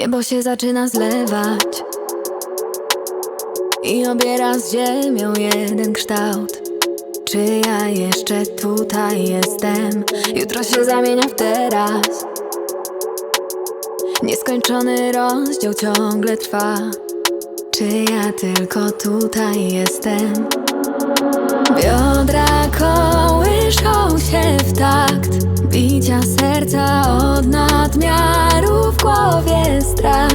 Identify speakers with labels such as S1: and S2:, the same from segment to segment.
S1: Niebo się zaczyna zlewać. I obiera z ziemią jeden kształt. Czy ja jeszcze tutaj jestem? Jutro się zamienia w teraz. Nieskończony rozdział ciągle trwa. Czy ja tylko tutaj jestem? Biodra kołyszą się w takt. Bicia serca od strach.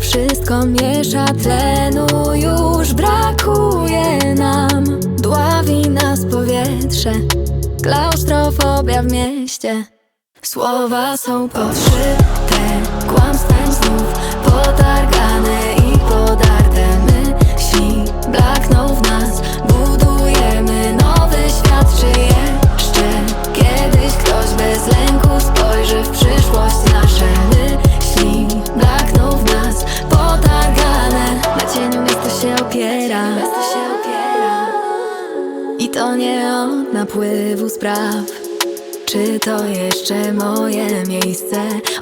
S1: Wszystko miesza tlenu, już brakuje nam. Dławi nas powietrze, klaustrofobia w mieście. Słowa są podszyte kłamstwem I to nie od napływu spraw. Czy to jeszcze moje miejsce?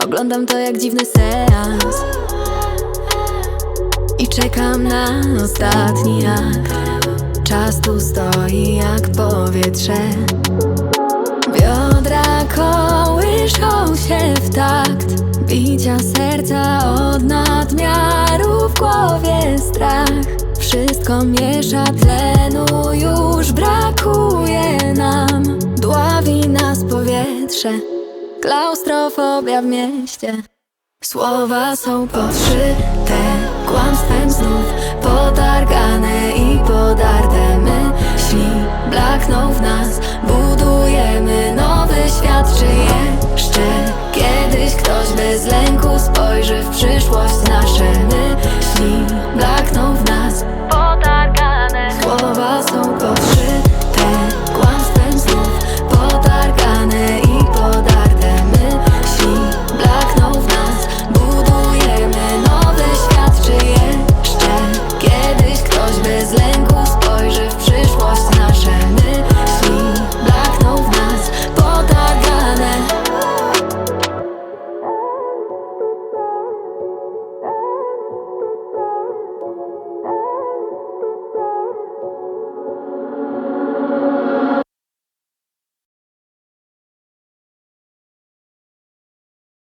S1: Oglądam to jak dziwny seans. I czekam na ostatni akt. Czas tu stoi jak powietrze. Biodra kołyszą się w takt. Bicia serca od nadmiaru w głowie strach. Wszystko miesza tlenu, już brakuje nam. Dławi nas powietrze. Klaustrofobia w mieście. Słowa są podszyte. Kłamstwem znów potargane i podarte myśli. Blakną w nas, budujemy. Nowy świat Czy jeszcze kiedyś ktoś bez lęku spojrzy w przyszłość nasze